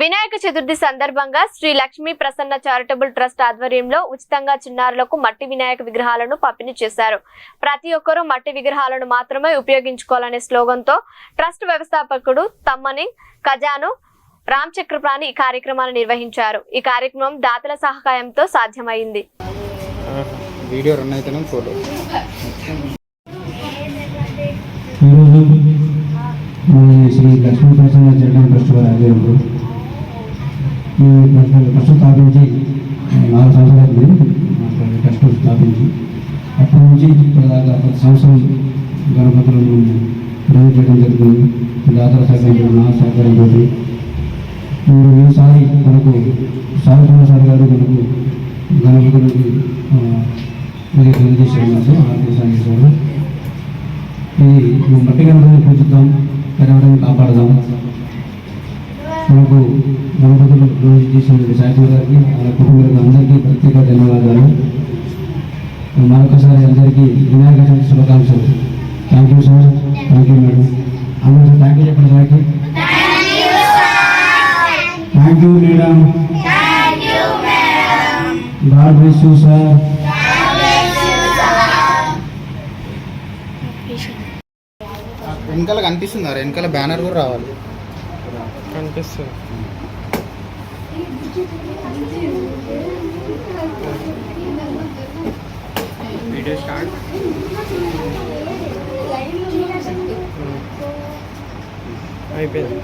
వినాయక చతుర్థి సందర్భంగా Sri Lakshmi Prasanna charitable trust ఆధ్వర్యంలో ఉచితంగా చిన్నారులకు మట్టి వినాయక విగ్రహాలను పంపిణీ చేశారు. ప్రతి ఒక్కరూ మట్టి విగ్రహాలను మాత్రమే ఉపయోగించుకోవాలనే స్లోగన్తో ట్రస్ట్ వ్యవస్థాపకుడు తమ్మని ఖజాను రామ్ చక్రపాణి ఈ కార్యక్రమాన్ని నిర్వహించారు. ఈ కార్యక్రమం దాతల సహకారంతో సాధ్యమైంది. వీడియో రన్ అయితేనే ఫోటో ఈరోజు మన శ్రీ లక్ష్మీ ప్రసన్న చైల్డ్ ట్రస్ట్ వారి ఆధ్వర్యంలో ఈ ట్రస్ట్ స్థాపించి నాలుగు సంవత్సరాలు మాకు ట్రస్ట్ స్థాపించి అప్పటి నుంచి ఇప్పటిదాకా ప్రతి సంవత్సరం గణపతులను ప్రజెంట్ చేయడం జరుగుతుంది దాతల సహకారం నా సహకారంతో మీరు ఈసారి మనకు సాగుతున్న సార్ గారు మనకు గణపతులకి ఇది తెలియజేశారు ఆర్థిక ఇది మనం మట్టి గణపతిని పూజిద్దాం పర్యావరణాన్ని కాపాడదాం. మనకు గణపతులు రోజు చేసిన సాక్షి గారికి వాళ్ళ కుటుంబాలకు అందరికీ ప్రత్యేక ధన్యవాదాలు. మరొకసారి అందరికీ వినాయక చవితి శుభాకాంక్షలు. Thank you sir thank you madam అందరూ థ్యాంక్ యూ చెప్పండి సార్కి thank you madam god bless you sir వెనకాల కనిపిస్తుంది? వెనకాల బ్యానర్ కూడా రావాలి. కనిపిస్తుంది. Video start. అయిపోయింది.